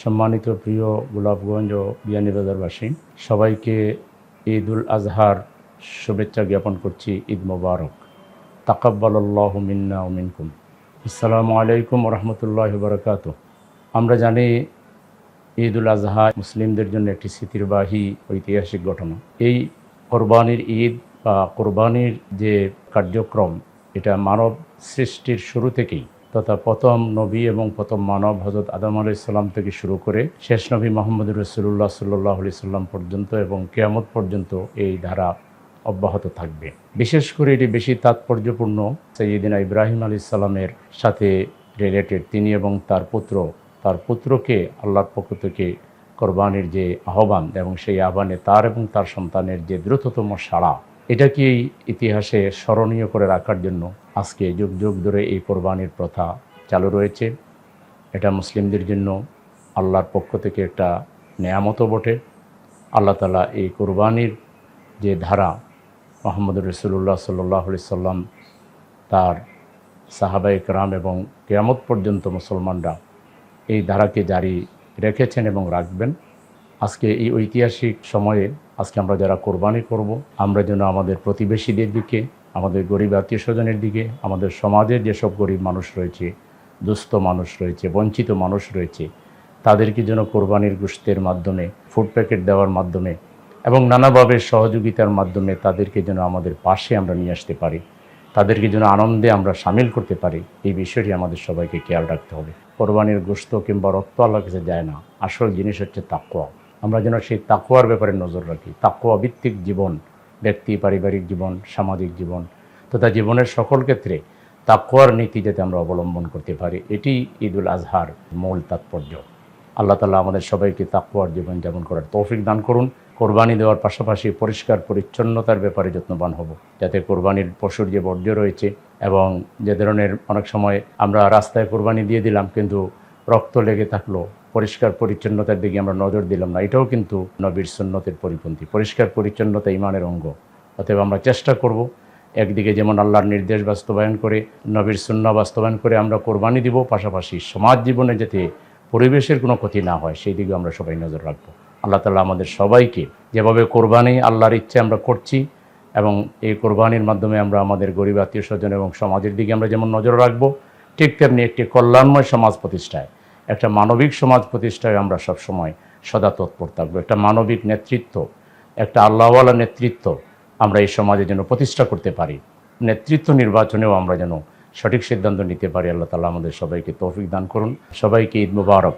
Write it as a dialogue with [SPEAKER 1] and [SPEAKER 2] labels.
[SPEAKER 1] সম্মানিত প্রিয় গোলাপগঞ্জ ও বিয়ানীবাজারবাসী সবাইকে ঈদ উল আজহার শুভেচ্ছা জ্ঞাপন করছি, ঈদ মোবারক। তাকাব্বাল্লাহ মিন্না মিনকুম। আসসালামু আলাইকুম রহমতুল্লাহ বরকাত আমরা জানি ঈদ উল আজহা মুসলিমদের জন্য একটি স্মৃতিরবাহী ঐতিহাসিক ঘটনা। এই কোরবানির ঈদ বা কোরবানির যে কার্যক্রম, এটা মানব সৃষ্টির শুরু থেকেই তথা প্রথম নবী এবং প্রথম মানব হজরত আদম আলাইসাল্লাম থেকে শুরু করে শেষ নবী মোহাম্মদ রসুল্লাহ সাল্লাহ আলি সাল্লাম পর্যন্ত এবং কেয়ামত পর্যন্ত এই ধারা অব্যাহত থাকবে। বিশেষ করে এটি বেশি তাৎপর্যপূর্ণ সৈয়দিনা ইব্রাহিম আলী সাল্লামের সাথে রিলেটেড তিনি এবং তার পুত্র, তার পুত্রকে আল্লাহর পক্ষ থেকে কোরবানির যে আহ্বান এবং সেই আহ্বানে তার এবং তার সন্তানের যে দ্রুততম সাড়া এটাকেই ইতিহাসে স্মরণীয় করে রাখার জন্য আজকে যুগ যুগ ধরে এই কোরবানির প্রথা চালু রয়েছে। এটা মুসলিমদের জন্য আল্লাহর পক্ষ থেকে একটা নেয়ামতও বটে। আল্লাহ তালা এই কোরবানির যে ধারা মোহাম্মদ রসুল্লাহ সাল্লাহ সাল্লাম, তার সাহাবাই রাম এবং কেয়ামত পর্যন্ত মুসলমানরা এই ধারাকে জারি রেখেছেন এবং রাখবেন। আজকে এই ঐতিহাসিক সময়ে আজকে আমরা যারা কোরবানি করব, আমরা যেন আমাদের প্রতিবেশীদের দিকে, আমাদের গরিব আত্মীয় স্বজনের দিকে, আমাদের সমাজের যেসব গরিব মানুষ রয়েছে, দুস্থ মানুষ রয়েছে, বঞ্চিত মানুষ রয়েছে, তাদেরকে যেন কোরবানির গোষ্ঠের মাধ্যমে ফুড প্যাকেট দেওয়ার মাধ্যমে এবং নানাভাবে সহযোগিতার মাধ্যমে তাদেরকে যেন আমাদের পাশে আমরা নিয়ে আসতে পারি, তাদেরকে যেন আনন্দে আমরা সামিল করতে পারি, এই বিষয়টি আমাদের সবাইকে খেয়াল রাখতে হবে। কোরবানির গোস্ত কিংবা রক্ত আল্লাহ কাছে যায় না, আসল জিনিস হচ্ছে তাকুয়া আমরা যেন সেই তাকুয়ার ব্যাপারে নজর রাখি। তাকুয়া ভিত্তিক জীবন, ব্যক্তি, পারিবারিক জীবন, সামাজিক জীবন, তথা জীবনের সকল ক্ষেত্রে তাকুয়ার নীতি যাতে আমরা অবলম্বন করতে পারি, এটি ঈদুল আজহার মূল তাৎপর্য। আল্লাহ তালা আমাদের সবাইকে তাকুয়ার জীবন যেমন করার তৌফিক দান করুন। কোরবানি দেওয়ার পাশাপাশি পরিষ্কার পরিচ্ছন্নতার ব্যাপারে যত্নবান হব, যাতে কোরবানির পশুর যে বর্জ্য রয়েছে এবং যে ধরনের অনেক সময় আমরা রাস্তায় কোরবানি দিয়ে দিলাম, কিন্তু রক্ত লেগে থাকল পরিষ্কার পরিচ্ছন্নতার দিকে আমরা নজর দিলাম না। এটাও কিন্তু নবীর সুন্নতের পরিপন্থী। পরিষ্কার পরিচ্ছন্নতা ইমানের অঙ্গ। অতএব আমরা চেষ্টা করব একদিকে যেমন আল্লাহর নির্দেশ বাস্তবায়ন করে, নবীর শূন্য বাস্তবায়ন করে আমরা কোরবানি দিব, পাশাপাশি সমাজ জীবনে যাতে পরিবেশের কোনো ক্ষতি না হয়, সেই দিকে আমরা সবাই নজর রাখব। আল্লাহ তালা আমাদের সবাইকে যেভাবে কোরবানি আল্লাহর ইচ্ছে আমরা করছি এবং এই কোরবানির মাধ্যমে আমরা আমাদের গরিব আত্মীয় স্বজন এবং সমাজের দিকে আমরা যেমন নজর রাখব, ঠিক তেমনি একটি কল্যাণময় সমাজ প্রতিষ্ঠায় একটা মানবিক সমাজ প্রতিষ্ঠায় আমরা সবসময় সদা তৎপর থাকব। একটা মানবিক নেতৃত্ব, একটা আল্লাহওয়ালা নেতৃত্ব আমরা এই সমাজে যেন প্রতিষ্ঠা করতে পারি। নেতৃত্ব নির্বাচনেও আমরা যেন সঠিক সিদ্ধান্ত নিতে পারি। আল্লাহ তালা আমাদের সবাইকে তৌফিক দান করুন। সবাইকে ঈদ মুবারক।